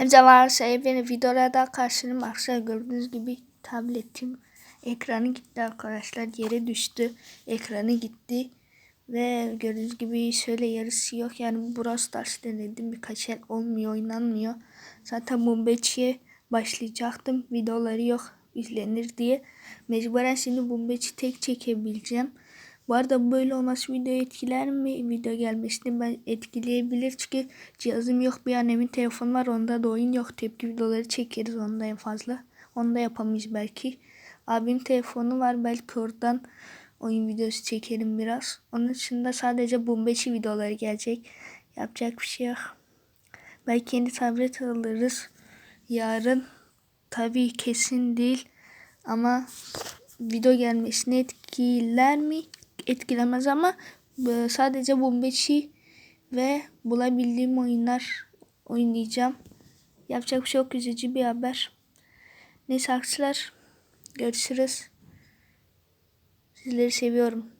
Hepsi varsa yeni videolarda karşınım arkadaşlar gördüğünüz gibi tabletim ekranı gitti arkadaşlar. Yere düştü ekranı gitti. Ve gördüğünüz gibi şöyle yarısı yok. Yani Brawl Stars denedim. Birkaç el olmuyor oynanmıyor. Zaten Bombeçi'ye başlayacaktım. Videoları yok izlenir diye. Mecburen şimdi Bombeçi tek çekebileceğim bu arada böyle olması video etkiler mi? Video gelmesini ben etkileyebilir çünkü cihazım yok. Bir annemin telefonu var onda da oyun yok. Tepki videoları çekeriz onda en fazla. Onu da yapamayız belki. Abim telefonu var belki oradan oyun videosu çekerim biraz. Onun dışında sadece bombeçi videoları gelecek. Yapacak bir şey yok. Belki yeni tablet alırız. Yarın tabii kesin değil ama video gelmesini etkiler mi? Etkilemez ama e, sadece Bombeçi ve bulabildiğim oyunlar oynayacağım. Yapacak bir şey yok. Üzücü bir haber. Neyse arkadaşlar. Görüşürüz. Sizleri seviyorum.